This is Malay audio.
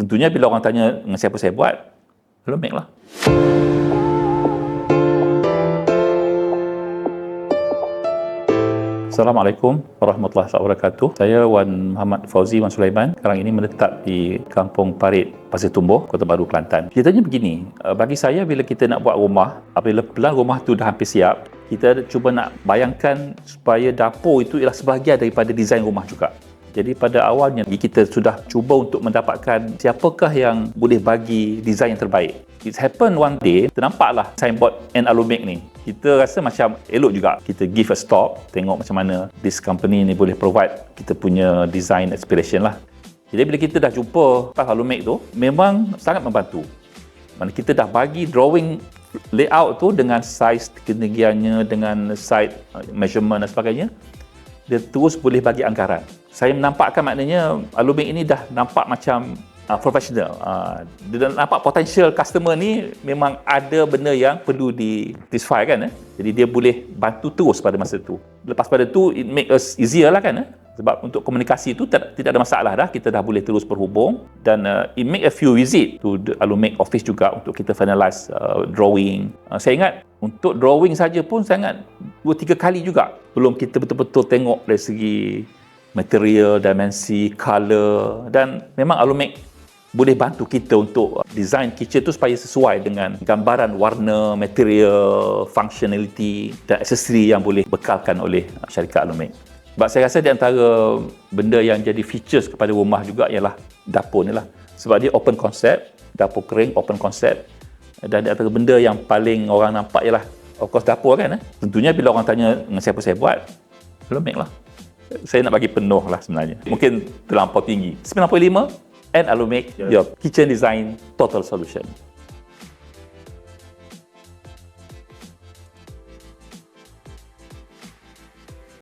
Tentunya bila orang tanya dengan siapa saya buat, Alumake lah. Assalamualaikum warahmatullahi wabarakatuh. Saya Wan Muhammad Fauzi Wan Sulaiman. Sekarang ini menetap di Kampung Parit, Pasir Tumbuh, Kota Baru, Kelantan. Ceritanya begini, eh, bagi saya bila kita nak buat rumah, apabila pelan rumah tu dah hampir siap, kita cuba nak bayangkan supaya dapur itu ialah sebahagian daripada desain rumah juga. Jadi pada awalnya kita sudah cuba untuk mendapatkan siapakah yang boleh bagi desain yang terbaik. It happened one day, ternampaklah signboard N Alumake ni. Kita rasa macam elok juga. Kita give a stop, tengok macam mana this company ni boleh provide kita punya design inspiration lah. Jadi bila kita dah jumpa pas Alumake tu, memang sangat membantu. Mana kita dah bagi drawing layout tu dengan size ketinggiannya, dengan side uh, measurement dan sebagainya, dia terus boleh bagi anggaran saya menampakkan maknanya Alumik ini dah nampak macam uh, professional. Uh, dia dah nampak potential customer ni memang ada benda yang perlu di satisfy kan. Eh? Jadi dia boleh bantu terus pada masa tu. Lepas pada tu, it make us easier lah kan. Eh? Sebab untuk komunikasi tu tidak, tidak ada masalah dah. Kita dah boleh terus berhubung. Dan uh, it make a few visit to the Alumik office juga untuk kita finalize uh, drawing. Uh, saya ingat untuk drawing saja pun saya ingat dua tiga kali juga belum kita betul-betul tengok dari segi material, dimensi, color dan memang Alumake boleh bantu kita untuk design kitchen tu supaya sesuai dengan gambaran warna, material, functionality dan aksesori yang boleh bekalkan oleh syarikat Alumake. Sebab saya rasa di antara benda yang jadi features kepada rumah juga ialah dapur ni lah. Sebab dia open concept, dapur kering open concept dan di antara benda yang paling orang nampak ialah of course dapur kan. Eh? Tentunya bila orang tanya dengan siapa saya buat, Alumake lah saya nak bagi penuh lah sebenarnya. Mungkin terlampau tinggi. 95 and Alumake, yeah. your kitchen design total solution.